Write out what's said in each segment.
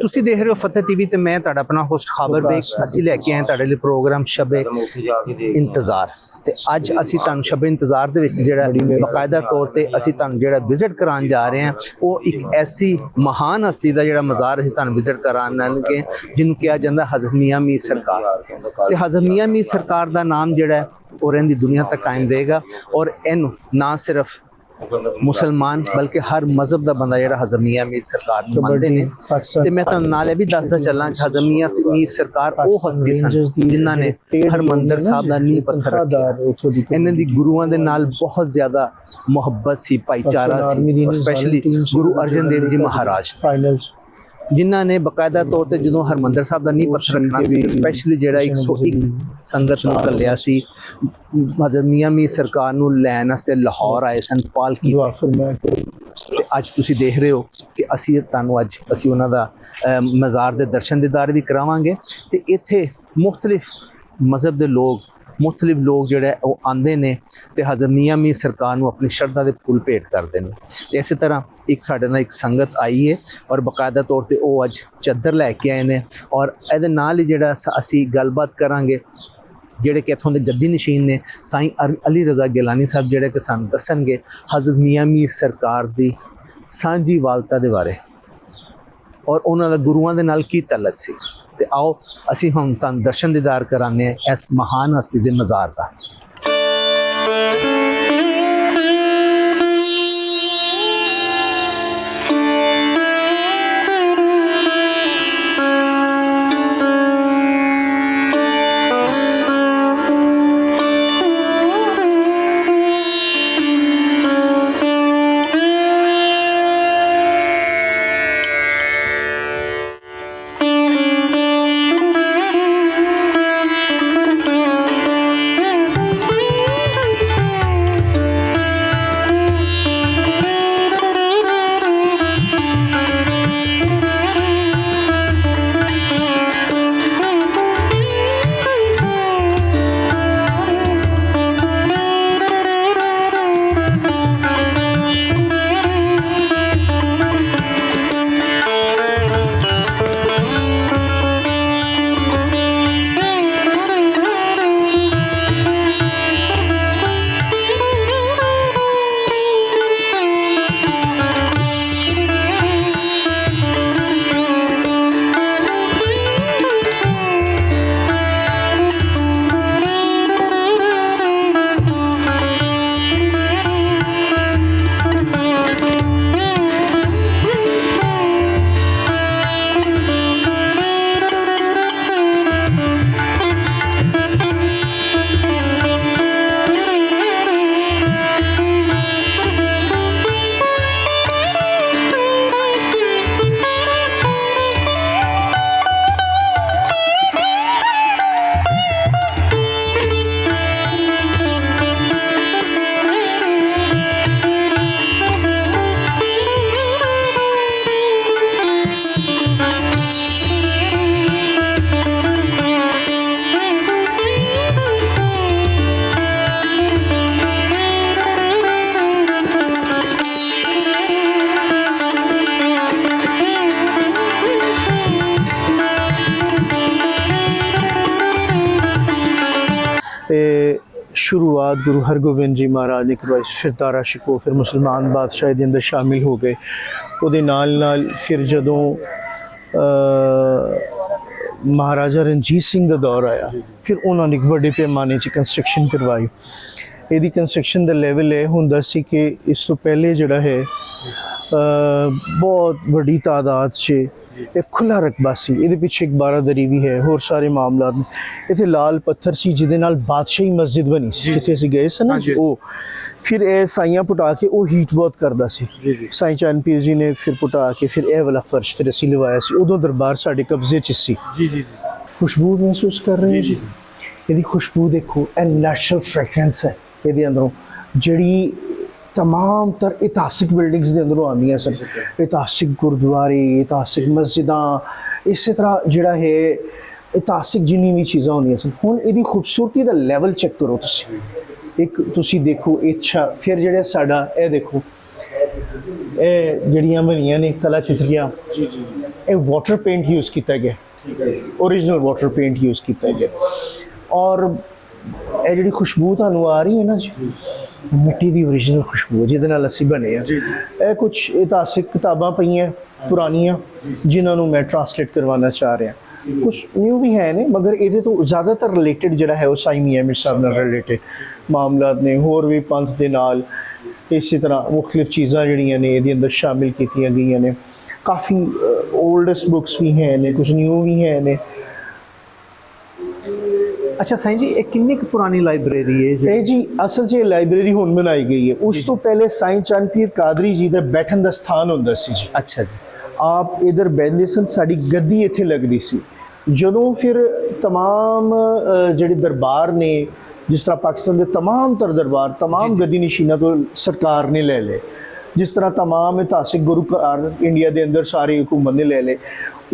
ਤੁਸੀਂ ਦੇਖ ਰਹੇ ਹੋ ਫਤਿਹ ਟੀਵੀ ਤੇ ਮੈਂ ਤੁਹਾਡਾ ਆਪਣਾ ਹੋਸਟ ਖਾਬਰ ਬੇਗ। ਅਸੀਂ ਲੈ ਕੇ ਆਏ ਤੁਹਾਡੇ ਲਈ ਪ੍ਰੋਗਰਾਮ ਸ਼ਬੇ ਇੰਤਜ਼ਾਰ। ਤੇ ਅੱਜ ਅਸੀਂ ਤੁਹਾਨੂੰ ਸ਼ਬੇ ਇੰਤਜ਼ਾਰ ਦੇ ਵਿੱਚ ਜਿਹੜਾ ਬਕਾਇਦਾ ਤੌਰ ਤੇ ਅਸੀਂ ਤੁਹਾਨੂੰ ਜਿਹੜਾ ਵਿਜ਼ਿਟ ਕਰਾਉਣ ਜਾ ਰਹੇ ਹਾਂ ਉਹ ਇੱਕ ਐਸੀ ਮਹਾਨ ਹਸਤੀ ਦਾ ਜਿਹੜਾ ਮਜ਼ਾਰ ਅਸੀਂ ਤੁਹਾਨੂੰ ਵਿਜ਼ਿਟ ਕਰਾਉਣ ਲੱਗੇ ਜਿਹਨੂੰ ਕਿਹਾ ਜਾਂਦਾ ਹਜ਼ਰਤ ਮੀਆਂ ਮੀਰ ਸਰਕਾਰ। ਤੇ ਹਜ਼ਰਤ ਮੀਆਂ ਮੀਰ ਸਰਕਾਰ ਦਾ ਨਾਮ ਜਿਹੜਾ ਉਹ ਰਹਿੰਦੀ ਦੁਨੀਆ ਤੱਕ ਕਾਇਮ ਰਹੇਗਾ। ਔਰ ਇਹਨੂੰ ਨਾ ਸਿਰਫ ਮੁਸਲਮਾਨ ਬਲਕਿ ਹਰ ਮਜ਼ਹਬ ਦਾ ਬੰਦਾ ਜਿਹੜਾ ਹਜ਼ਰਤ ਮੀਆਂ ਮੀਰ ਸਰਕਾਰ ਨੂੰ ਮੰਨਦੇ ਨੇ। ਤੇ ਮੈਂ ਤੁਹਾਨੂੰ ਨਾਲ ਇਹ ਵੀ ਦੱਸਦਾ ਚੱਲਾਂ ਕਿ ਹਜ਼ਰਤ ਮੀਆਂ ਮੀਰ ਸਰਕਾਰ ਉਹ ਹਸਤੀ ਸਨ ਜਿਨ੍ਹਾਂ ਨੇ ਹਰਮੰਦਰ ਸਾਹਿਬ ਦਾ ਨੀਂਹ ਪੱਥਰ ਰੱਖਿਆ। ਇਹਨਾਂ ਦੀ ਗੁਰੂਆਂ ਦੇ ਨਾਲ ਬਹੁਤ ਜ਼ਿਆਦਾ ਮੁਹੱਬਤ ਸੀ ਭਾਈਚਾਰਾ ਸੀ ਸਪੈਸ਼ਲੀ ਗੁਰੂ ਅਰਜਨ ਦੇਵ ਜੀ ਮਹਾਰਾਜ। ਫਾਈਨਲਸ ਜਿਨ੍ਹਾਂ ਨੇ ਬਕਾਇਦਾ ਤੌਰ ਤੇ ਜਦੋਂ ਹਰਮੰਦਰ ਸਾਹਿਬ ਦਾ ਨੀਂਹ ਪੱਥਰ ਰੱਖਣਾ ਸੀ ਸਪੈਸ਼ਲੀ ਜਿਹੜਾ 101 ਸੰਗਤ ਨੂੰ ਕੱਲਿਆ ਸੀ ਹਜ਼ਰਤ ਮੀਆਂ ਮੀਰ ਸਰਕਾਰ ਨੂੰ ਲੈਣ ਵਾਸਤੇ ਲਾਹੌਰ ਆਏ ਸਨ ਪਾਲਕੀ ਤੇ ਅੱਜ ਤੁਸੀਂ ਦੇਖ ਰਹੇ ਹੋ ਕਿ ਅਸੀਂ ਤੁਹਾਨੂੰ ਅੱਜ ਅਸੀਂ ਉਹਨਾਂ ਦਾ ਮਜ਼ਾਰ ਦੇ ਦਰਸ਼ਨ ਦੀਦਾਰ ਵੀ ਕਰਾਵਾਂਗੇ ਤੇ ਇੱਥੇ ਮੁxtਲਿਫ ਮਜ਼ਹਬ ਦੇ ਲੋਕ ਮੁxtਲਿਫ ਲੋਕ ਜਿਹੜਾ ਉਹ ਆਂਦੇ ਨੇ ਤੇ ਹਜ਼ਰ ਮੀਆਂ ਮੀਰ ਸਰਕਾਰ ਨੂੰ ਆਪਣੀ ਸ਼ਰਧਾ ਦੇ ਫੁੱਲ ਭੇਟ ਕਰਦੇ ਨੇ। ਤੇ ਇਸੇ ਤਰ੍ਹਾਂ ਇੱਕ ਸਾਡੇ ਨਾਲ ਇੱਕ ਸੰਗਤ ਆਈ ਹੈ ਔਰ ਬਕਾਇਦਾ ਤੌਰ ਤੇ ਉਹ ਅੱਜ ਚੱਦਰ ਲੈ ਕੇ ਆਏ ਨੇ ਔਰ ਇਹਦੇ ਨਾਲ ਹੀ ਜਿਹੜਾ ਸ- ਅਸੀਂ ਗੱਲਬਾਤ ਕਰਾਂਗੇ ਜਿਹੜੇ ਕਿ ਇੱਥੋਂ ਦੇ ਗੱਦੀ ਨਸ਼ੀਨ ਨੇ, ਸਾਈਂ ਅਰ- ਅਲੀ ਰਜ਼ਾ ਗਿਲਾਨੀ ਸਾਹਿਬ ਜਿਹੜੇ ਕਿ ਸਾਨੂੰ ਦੱਸਣਗੇ ਹਜ਼ਰਤ ਮੀਆਂ ਮੀਰ ਸਰਕਾਰ ਦੀ ਸਾਂਝੀ ਵਾਲਤਾ ਦੇ ਬਾਰੇ ਔਰ ਉਹਨਾਂ ਦਾ ਗੁਰੂਆਂ ਦੇ ਨਾਲ ਕੀ ਤਲਕ ਸੀ। ਤੇ ਆਓ ਅਸੀਂ ਹੁਣ ਤੁਹਾਨੂੰ ਦਰਸ਼ਨ ਦੀਦਾਰ ਕਰਾਉਂਦੇ ਹਾਂ ਇਸ ਮਹਾਨ ਹਸਤੀ ਦੇ ਮਜ਼ਾਰ ਦਾ। ਤੇ ਸ਼ੁਰੂਆਤ ਗੁਰੂ ਹਰਗੋਬਿੰਦ ਜੀ ਮਹਾਰਾਜ ਨੇ ਕਰਵਾਈ, ਫਿਰ ਤਾਰਾ ਸ਼ਿਕੋ ਫਿਰ ਮੁਸਲਮਾਨ ਬਾਦਸ਼ਾਹ ਦੇ ਅੰਦਰ ਸ਼ਾਮਿਲ ਹੋ ਗਏ। ਉਹਦੇ ਨਾਲ ਨਾਲ ਫਿਰ ਜਦੋਂ ਮਹਾਰਾਜਾ ਰਣਜੀਤ ਸਿੰਘ ਦਾ ਦੌਰ ਆਇਆ, ਫਿਰ ਉਹਨਾਂ ਨੇ ਇੱਕ ਵੱਡੇ ਪੈਮਾਨੇ 'ਚ ਕੰਸਟਰਕਸ਼ਨ ਕਰਵਾਈ। ਇਹਦੀ ਕੰਸਟਰਕਸ਼ਨ ਦਾ ਲੈਵਲ ਇਹ ਹੁੰਦਾ ਸੀ ਕਿ ਇਸ ਤੋਂ ਪਹਿਲੇ ਜਿਹੜਾ ਹੈ ਬਹੁਤ ਵੱਡੀ ਤਾਦਾਦ 'ਚ ਇਹ ਖੁੱਲਾ ਰਕਬਾ ਸੀ। ਇਹਦੇ ਪਿੱਛੇ ਇੱਕ ਬਾਰਾਦਰੀ ਵੀ ਹੈ ਹੋਰ ਸਾਰੇ ਮਾਮਲਾਤ ਨੇ। ਇੱਥੇ ਲਾਲ ਪੱਥਰ ਸੀ ਜਿਹਦੇ ਨਾਲ ਬਾਦਸ਼ਾਹੀ ਮਸਜਿਦ ਬਣੀ ਸੀ। ਜਿੱਥੇ ਅਸੀਂ ਗਏ ਸੀ ਨਾ ਉਹ। ਫਿਰ ਇਹ ਸਾਈਆਂ ਪੁਟਾ ਕੇ ਉਹ ਹੀਟ ਬਹੁਤ ਕਰਦਾ ਸੀ। ਸਾਈਂ ਚੰਦ ਪੀਰ ਜੀ ਨੇ ਫਿਰ ਪੁਟਾ ਕੇ ਫਿਰ ਇਹ ਵਾਲਾ ਫਰਸ਼ ਫਿਰ ਅਸੀਂ ਲਵਾਇਆ ਸੀ। ਉਦੋਂ ਦਰਬਾਰ ਸਾਡੇ ਕਬਜ਼ੇ 'ਚ ਸੀ। ਜੀ ਜੀ ਖੁਸ਼ਬੂ ਮਹਿਸੂਸ ਕਰ ਰਹੇ ਜੀ ਇਹਦੀ ਖੁਸ਼ਬੂ ਦੇਖੋ ਇਹ ਨੈਚੁਰਲ ਫ੍ਰੈਗਰੈਂਸ ਹੈ। ਇਹਦੇ ਅੰਦਰੋਂ ਜਿਹੜੀ ਤਮਾਮ ਤਰ ਇਤਿਹਾਸਿਕ ਬਿਲਡਿੰਗਸ ਦੇ ਅੰਦਰੋਂ ਆਉਂਦੀਆਂ ਸਨ ਇਤਿਹਾਸਿਕ ਗੁਰਦੁਆਰੇ ਇਤਿਹਾਸਿਕ ਮਸਜਿਦਾਂ ਇਸੇ ਤਰ੍ਹਾਂ ਜਿਹੜਾ ਹੈ ਇਤਿਹਾਸਿਕ ਜਿੰਨੀ ਵੀ ਚੀਜ਼ਾਂ ਹੁੰਦੀਆਂ ਸਨ ਹੁਣ ਇਹਦੀ ਖੂਬਸੂਰਤੀ ਦਾ ਲੈਵਲ ਚੈੱਕ ਕਰੋ ਤੁਸੀਂ ਇੱਕ ਤੁਸੀਂ ਦੇਖੋ ਇੱਛਾ ਫਿਰ ਜਿਹੜਾ ਸਾਡਾ ਇਹ ਦੇਖੋ ਇਹ ਜਿਹੜੀਆਂ ਬਣੀਆਂ ਨੇ ਕਲਾ ਚਿੱਤਰੀਆਂ ਇਹ ਵਾਟਰ ਪੇਂਟ ਯੂਜ਼ ਕੀਤਾ ਗਿਆ ਓਰੀਜਨਲ ਵਾਟਰ ਪੇਂਟ ਯੂਜ਼ ਕੀਤਾ ਗਿਆ ਔਰ ਇਹ ਜਿਹੜੀ ਖੁਸ਼ਬੂ ਤੁਹਾਨੂੰ ਆ ਰਹੀ ਹੈ ਨਾ ਜੀ ਮਿੱਟੀ ਦੀ ਓਰੀਜਨਲ ਖੁਸ਼ਬੂ ਜਿਹਦੇ ਨਾਲ ਅਸੀਂ ਬਣੇ ਆ ਇਹ ਕੁਝ ਇਤਿਹਾਸਿਕ ਕਿਤਾਬਾਂ ਪਈਆਂ ਪੁਰਾਣੀਆਂ ਜਿਨ੍ਹਾਂ ਨੂੰ ਮੈਂ ਟਰਾਂਸਲੇਟ ਕਰਵਾਉਣਾ ਚਾਹ ਰਿਹਾ। ਕੁਝ ਨਿਊ ਵੀ ਹੈ ਨੇ ਮਗਰ ਇਹਦੇ ਤੋਂ ਜ਼ਿਆਦਾਤਰ ਰਿਲੇਟਡ ਜਿਹੜਾ ਹੈ ਉਹ ਸਾਈ ਮੀਆਂ ਮੀਰ ਸਾਹਿਬ ਨਾਲ ਰਿਲੇਟਡ ਮਾਮਲਾਤ ਨੇ ਹੋਰ ਵੀ ਪੰਥ ਦੇ ਨਾਲ ਇਸੇ ਤਰ੍ਹਾਂ ਮੁxtਲਿਫ ਚੀਜ਼ਾਂ ਜਿਹੜੀਆਂ ਨੇ ਇਹਦੇ ਅੰਦਰ ਸ਼ਾਮਿਲ ਕੀਤੀਆਂ ਗਈਆਂ ਨੇ। ਕਾਫੀ 올ਡੈਸਟ ਬੁੱਕਸ ਵੀ ਹੈ ਨੇ ਕੁਝ ਨਿਊ ਵੀ ਹੈ ਨੇ। ਅੱਛਾ ਸਾਈਂ ਜੀ ਇਹ ਕਿੰਨੀ ਕੁ ਪੁਰਾਣੀ ਲਾਇਬ੍ਰੇਰੀ ਹੈ ਜੀ ਇਹ ਜੀ ਅਸਲ 'ਚ ਇਹ ਲਾਇਬ੍ਰੇਰੀ ਹੁਣ ਬਣਾਈ ਗਈ ਹੈ ਉਸ ਤੋਂ ਪਹਿਲੇ ਸਾਈਂ ਚੰਦ ਪੀਰ ਕਾਦਰੀ ਜੀ ਦਾ ਬੈਠਣ ਦਾ ਸਥਾਨ ਹੁੰਦਾ ਸੀ ਜੀ ਅੱਛਾ ਜੀ ਆਪ ਇਧਰ ਬੈਠਦੇ ਸਨ ਸਾਡੀ ਗੱਦੀ ਇੱਥੇ ਲੱਗਦੀ ਸੀ ਜਦੋਂ ਫਿਰ तमाम ਅ, ਜਿਹੜੇ ਦਰਬਾਰ ਨੇ ਜਿਸ ਤਰ੍ਹਾਂ ਪਾਕਿਸਤਾਨ ਦੇ तमाम ਤਰ ਦਰਬਾਰ तमाम ਗੱਦੀ ਨਸ਼ੀਨਾਂ ਤੋਂ ਸਰਕਾਰ ਨੇ ਲੈ ਲਏ ਜਿਸ ਤਰ੍ਹਾਂ तमाम ਇਤਿਹਾਸਿਕ ਗੁਰੂ ਘਰ ਇੰਡੀਆ ਦੇ ਅੰਦਰ ਸਾਰੀ ਹਕੂਮਤ ਨੇ ਲੈ ਲਏ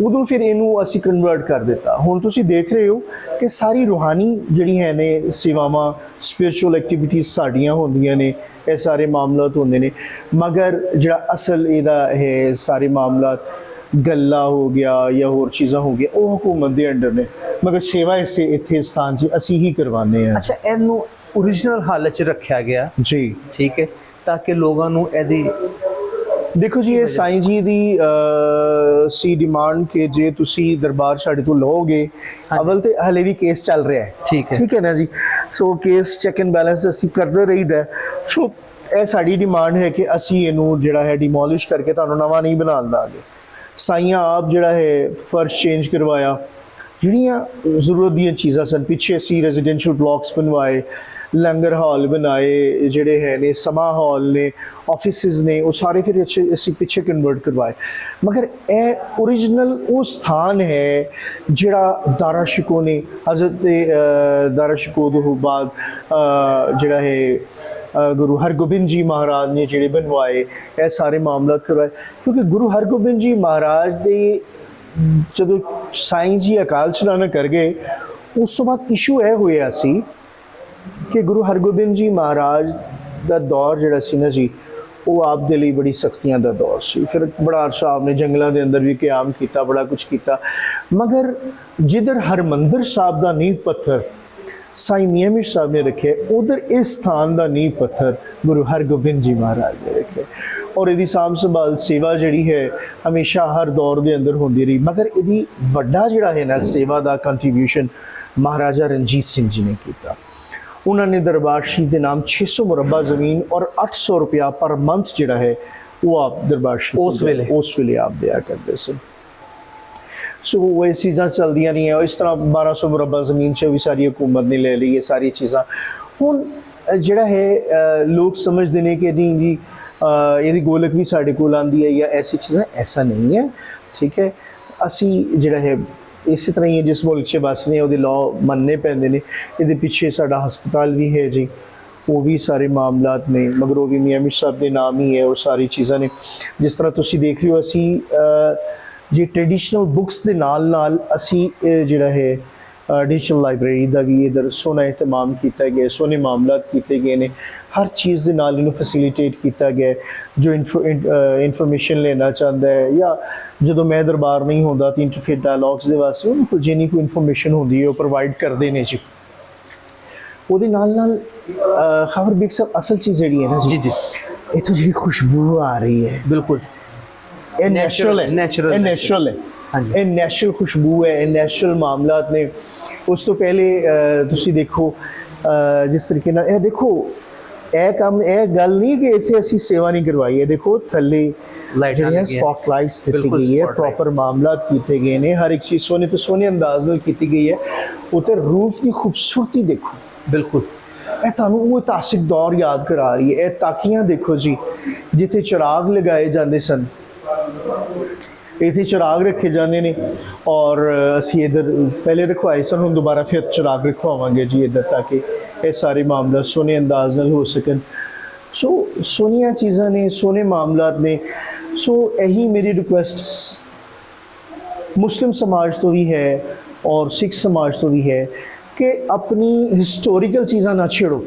ਉਦੋਂ ਫਿਰ ਇਹਨੂੰ ਅਸੀਂ ਕਨਵਰਟ ਕਰ ਦਿੱਤਾ। ਹੁਣ ਤੁਸੀਂ ਦੇਖ ਰਹੇ ਹੋ ਕਿ ਸਾਰੀ ਰੂਹਾਨੀ ਜਿਹੜੀ ਹੈ ਨੇ ਸੇਵਾਵਾਂ ਸਪਿਰਚੁਅਲ ਐਕਟੀਵਿਟੀਜ਼ ਸਾਡੀਆਂ ਹੁੰਦੀਆਂ ਨੇ ਇਹ ਸਾਰੇ ਮਾਮਲਾਤ ਹੁੰਦੇ ਨੇ। ਮਗਰ ਜਿਹੜਾ ਅਸਲ ਇਹਦਾ ਇਹ ਸਾਰੇ ਮਾਮਲਾਤ ਗੱਲਾ ਹੋ ਗਿਆ ਜਾਂ ਹੋਰ ਚੀਜ਼ਾਂ ਹੋ ਗਿਆ ਉਹ ਹਕੂਮਤ ਦੇ ਅੰਡਰ ਨੇ। ਮਗਰ ਸੇਵਾ ਇਸੇ ਇੱਥੇ ਸਥਾਨ 'ਚ ਅਸੀਂ ਹੀ ਕਰਵਾਉਂਦੇ ਹਾਂ। ਅੱਛਾ ਇਹਨੂੰ origignal ਹਾਲਤ 'ਚ ਰੱਖਿਆ ਗਿਆ। ਜੀ। ਠੀਕ ਹੈ ਤਾਂ ਕਿ ਲੋਕਾਂ ਨੂੰ ਇਹਦੀ ਦੇਖੋ ਜੀ ਇਹ ਸਾਈਂ ਜੀ ਦੀ ਸੀ ਡਿਮਾਂਡ ਕਿ ਜੇ ਤੁਸੀਂ ਦਰਬਾਰ ਸਾਡੇ ਤੋਂ ਲਓਗੇ ਅਵਲ ਤੇ ਹਲੇ ਵੀ ਕੇਸ ਚੱਲ ਰਿਹਾ ਹੈ। ਠੀਕ ਹੈ। ਠੀਕ ਹੈ ਨਾ ਜੀ? So case check and balance ਅਸੀਂ ਕਰਦੇ ਰਹੀਦਾ। ਸੋ ਇਹ ਸਾਡੀ ਡਿਮਾਂਡ ਹੈ ਕਿ ਅਸੀਂ ਇਹਨੂੰ ਜਿਹੜਾ ਹੈ ਡਿਮੋਲਿਸ਼ ਕਰਕੇ ਤੁਹਾਨੂੰ ਨਵਾਂ ਨਹੀਂ ਬਣਾ ਦਾਂਗੇ। ਸਾਈਆਂ ਆਪ ਜਿਹੜਾ ਹੈ ਫਰਸ਼ ਚੇਂਜ ਕਰਵਾਇਆ। ਜਿਹੜੀਆਂ ਜ਼ਰੂਰਤ ਦੀਆਂ ਚੀਜ਼ਾਂ ਸਨ ਪਿੱਛੇ ਅਸੀਂ ਰੈਜ਼ੀਡੈਂਸ਼ੀਅਲ ਬਲਾਕਸ ਬਣਵਾਏ। ਲੰਗਰ ਹਾਲ ਬਣਾਏ ਜਿਹੜੇ ਹੈ ਨੇ ਸਮਾ ਹਾਲ ਨੇ ਆਫਿਸਿਸ ਨੇ ਉਹ ਸਾਰੇ ਫਿਰ ਅਸੀਂ ਪਿੱਛੇ ਕਨਵਰਟ ਕਰਵਾਏ। ਮਗਰ ਇਹ origignal ਉਹ ਸਥਾਨ ਹੈ ਜਿਹੜਾ ਦਾਰਾ ਸ਼ਿਕੋ ਨੇ ਹਜ਼ਰਤ ਅਹ, ਦਾਰਾ ਸ਼ਿਕੋ ਤੋਂ ਬਾਅਦ ਜਿਹੜਾ ਹੈ ਗੁਰੂ ਹਰਗੋਬਿੰਦ ਜੀ ਮਹਾਰਾਜ ਨੇ ਜਿਹੜੇ ਬਣਵਾਏ ਇਹ ਸਾਰੇ ਮਾਮਲਾ ਕਰਵਾਏ। ਕਿਉਂਕਿ ਗੁਰੂ ਹਰਗੋਬਿੰਦ ਜੀ ਮਹਾਰਾਜ ਦੇ ਜਦੋਂ ਸਾਈਂ ਜੀ ਅਕਾਲ ਚਲਾਣਾ ਕਰ ਗਏ ਉਸ ਤੋਂ ਬਾਅਦ ਇਸ਼ੂ ਇਹ ਹੋਇਆ ਸੀ ਕਿ ਗੁਰੂ ਹਰਗੋਬਿੰਦ ਜੀ ਮਹਾਰਾਜ ਦਾ ਦੌਰ ਜਿਹੜਾ ਸੀ ਨਾ ਜੀ, ਉਹ ਆਪ ਦੇ ਲਈ ਬੜੀ ਸਖਤੀਆਂ ਦਾ ਦੌਰ ਸੀ। ਫਿਰ ਬੜਾ ਸਾਹਿਬ ਨੇ ਜੰਗਲਾਂ ਦੇ ਅੰਦਰ ਵੀ ਕਿਆਮ ਕੀਤਾ, ਬੜਾ ਕੁਝ ਕੀਤਾ। ਮਗਰ ਜਿੱਧਰ ਹਰਮੰਦਰ ਸਾਹਿਬ ਦਾ ਨੀਂਹ ਪੱਥਰ, ਸਾਈਂ ਮੀਆਂ ਮੀਰ ਸਾਹਿਬ ਨੇ ਰੱਖਿਆ, ਉਧਰ ਇਸ ਸਥਾਨ ਦਾ ਨੀਂਹ ਪੱਥਰ ਗੁਰੂ ਹਰਗੋਬਿੰਦ ਜੀ ਮਹਾਰਾਜ ਨੇ ਰੱਖਿਆ। ਔਰ ਇਹਦੀ ਸਾਂਭ ਸੰਭਾਲ, ਸੇਵਾ ਜਿਹੜੀ ਹੈ, ਹਮੇਸ਼ਾ ਹਰ ਦੌਰ ਦੇ ਅੰਦਰ ਹੁੰਦੀ ਰਹੀ। ਮਗਰ ਇਹਦੀ ਵੱਡਾ ਜਿਹੜਾ ਹੈ ਨਾ ਸੇਵਾ ਦਾ ਕੰਟਰੀਬਿਊਸ਼ਨ ਮਹਾਰਾਜਾ ਰਣਜੀਤ ਸਿੰਘ ਜੀ ਨੇ ਕੀਤਾ। ਉਹਨਾਂ ਨੇ ਦਰਬਾਰ ਸ਼ਰੀਫ ਦੇ ਨਾਮ 600 ਮੁਰੱਬਾ ਜ਼ਮੀਨ ਔਰ 800 ਰੁਪਿਆ ਪਰ ਮੰਥ ਜਿਹੜਾ ਹੈ ਉਹ ਆਪ ਦਰਬਾਰ ਸ਼ਰੀਫ ਉਸ ਨੂੰ ਵੇਲੇ? ਉਸ ਵੇਲੇ ਆਪ ਦਿਆ ਕਰਦੇ ਸਨ ਸੋ ਉਹ ਇਹ ਚੀਜ਼ਾਂ ਚੱਲਦੀਆਂ ਰਹੀਆਂ ਇਸ ਤਰ੍ਹਾਂ 1200 ਮੁਰੱਬਾ ਜ਼ਮੀਨ 'ਚ ਵੀ ਸਾਰੀ ਹਕੂਮਤ ਨੇ ਲੈ ਲਈ ਇਹ ਸਾਰੀ ਚੀਜ਼ਾਂ ਹੁਣ ਅ, ਜਿਹੜਾ ਹੈ ਅ, ਲੋਕ ਸਮਝਦੇ ਨੇ ਕਿ ਨਹੀਂ ਜੀ ਅ, ਇਹਦੀ ਗੋਲਕ ਵੀ ਸਾਡੇ ਕੋਲ ਆਂਦੀ ਹੈ ਜਾਂ ਐਸੀ ਚੀਜ਼ਾਂ ਐਸਾ ਨਹੀਂ ਹੈ ਠੀਕ ਹੈ ਅਸੀਂ ਜਿਹੜਾ ਹੈ ਇਸੇ ਤਰ੍ਹਾਂ ਹੀ ਜਿਸ ਮੁਲਕ 'ਚ ਬਸ ਨੇ, ਉਹਦੇ ਲਾਅ ਮੰਨਣੇ ਪੈਂਦੇ ਨੇ। ਇਹਦੇ ਪਿੱਛੇ ਸਾਡਾ ਹਸਪਤਾਲ ਵੀ ਹੈ ਜੀ। ਉਹ ਵੀ ਸਾਰੇ ਮਾਮਲਾਤ ਨੇ, ਮਗਰ ਉਹ ਵੀ ਮੀਆਂ ਮੀਰ ਸਾਹਿਬ ਦੇ ਨਾਮ ਹੀ ਹੈ, ਉਹ ਸਾਰੀ ਚੀਜ਼ਾਂ ਨੇ। ਜਿਸ ਤਰ੍ਹਾਂ ਤੁਸੀਂ ਦੇਖ ਰਹੇ ਹੋ, ਅਸੀਂ ਜੇ ਟ੍ਰੈਡੀਸ਼ਨਲ ਬੁੱਕਸ ਦੇ ਨਾਲ ਨਾਲ ਅਸੀਂ ਜਿਹੜਾ ਹੈ ਡਿਜੀਟਲ ਲਾਇਬ੍ਰੇਰੀ ਦਾ ਵੀ ਇਧਰ ਸੋਨਾ ਇਤਮਾਮ ਕੀਤਾ ਗਿਆ ਸੋਨੇ ਮਾਮਲਾਤ ਕੀਤੇ ਗਏ ਨੇ। ਹਰ ਚੀਜ਼ ਦੇ ਨਾਲ ਇਹਨੂੰ ਫੈਸਿਲਿਟੇਟ ਕੀਤਾ ਗਿਆ ਹੈ। ਜੋ ਇਨਫੋਰਮੇਸ਼ਨ ਲੈਣਾ ਚਾਹੁੰਦਾ ਹੈ ਜਾਂ ਜਦੋਂ ਮੈਂ ਦਰਬਾਰ ਨਹੀਂ ਹੁੰਦਾ ਤਾਂ ਇੰਟਰਫੇਸ ਡਾਇਲੌਗਸ ਦੇ ਵਾਸਤੇ ਉਹਨਾਂ ਕੋਲ ਜਿੰਨੀ ਕੋਈ ਇਨਫੋਰਮੇਸ਼ਨ ਹੁੰਦੀ ਹੈ ਉਹ ਪ੍ਰੋਵਾਈਡ ਕਰਦੇ ਨੇ ਜੀ। ਉਹਦੇ ਨਾਲ ਨਾਲ ਖਬਰ ਬਿਕ ਸਭ ਅਸਲ ਚੀਜ਼ ਜਿਹੜੀ ਹੈ ਨਾ ਜੀ, ਜੀ। ਇਥੋਂ ਜਿਹੜੀ ਖੁਸ਼ਬੂ ਆ ਰਹੀ ਹੈ। ਬਿਲਕੁਲ। ਇਹ ਨੈਚੁਰਲ ਹੈ। Natural, ਇਹ ਨੈਚੁਰਲ ਹੈ। ਇਹ ਨੈਚੁਰਲ ਖੁਸ਼ਬੂ ਹੈ ਇਹ ਨੈਚੁਰਲ ਮਾਮਲਾਤ ਨੇ। ਉਸ ਤੋਂ ਪਹਿਲੇ ਤੁਸੀਂ ਦੇਖੋ ਜਿਸ ਤਰੀਕੇ ਨਾਲ ਇਹ ਦੇਖੋ ਇਹ ਕੰਮ ਇਹ ਗੱਲ ਨਹੀਂ ਕਿ ਇੱਥੇ ਅਸੀਂ ਸੇਵਾ ਨਹੀਂ ਕਰਵਾਈ। ਹੈ ਦੇਖੋ ਥੱਲੇ ਜਿਹੜੀਆਂ। ਸਪੌਟ ਲਾਈਟਸ ਦਿੱਤੀ ਗਈ ਹੈ। ਪ੍ਰੋਪਰ ਮਾਮਲਾਤ ਕੀਤੇ ਗਏ ਨੇ। ਹਰ ਇੱਕ ਚੀਜ਼ ਸੋਨੇ ਤੋਂ ਸੋਨੇ ਅੰਦਾਜ਼ ਨਾਲ ਕੀਤੀ ਗਈ ਹੈ। ਉਤੇ ਰੂਫ ਦੀ ਖੂਬਸੂਰਤੀ ਦੇਖੋ। ਬਿਲਕੁਲ। ਇਹ ਤੁਹਾਨੂੰ ਉਹ ਇਤਿਹਾਸਿਕ ਦੌਰ ਯਾਦ ਕਰਾ ਰਹੀ ਹੈ। ਇਹ ਤਾਕੀਆਂ ਦੇਖੋ ਜੀ ਜਿੱਥੇ ਚਿਰਾਗ ਲਗਾਏ ਜਾਂਦੇ ਸਨ। ਇੱਥੇ ਚਿਰਾਗ ਰੱਖੇ ਜਾਂਦੇ ਨੇ ਔਰ ਅਸੀਂ ਇਧਰ ਪਹਿਲੇ ਰਖਵਾਏ ਸਨ, ਹੁਣ ਦੁਬਾਰਾ ਫਿਰ ਚਿਰਾਗ ਰਖਵਾਵਾਂਗੇ ਜੀ ਇਧਰ ਤਾਂ ਕਿ ਇਹ ਸਾਰੇ ਮਾਮਲਾ ਸੋਨੇ ਅੰਦਾਜ਼ ਨਾਲ ਹੋ ਸਕਣ। ਸੋ ਸੋਨੀਆਂ ਚੀਜ਼ਾਂ ਨੇ ਸੋਨੇ ਮਾਮਲਾਤ ਨੇ। ਸੋ ਇਹੀ ਮੇਰੀ ਰਿਕੁਐਸਟ ਮੁਸਲਿਮ ਸਮਾਜ ਤੋਂ ਵੀ ਹੈ ਔਰ ਸਿੱਖ ਸਮਾਜ ਤੋਂ ਵੀ ਹੈ ਕਿ ਆਪਣੀ ਹਿਸਟੋਰੀਕਲ ਚੀਜ਼ਾਂ ਨਾ ਛੇੜੋ।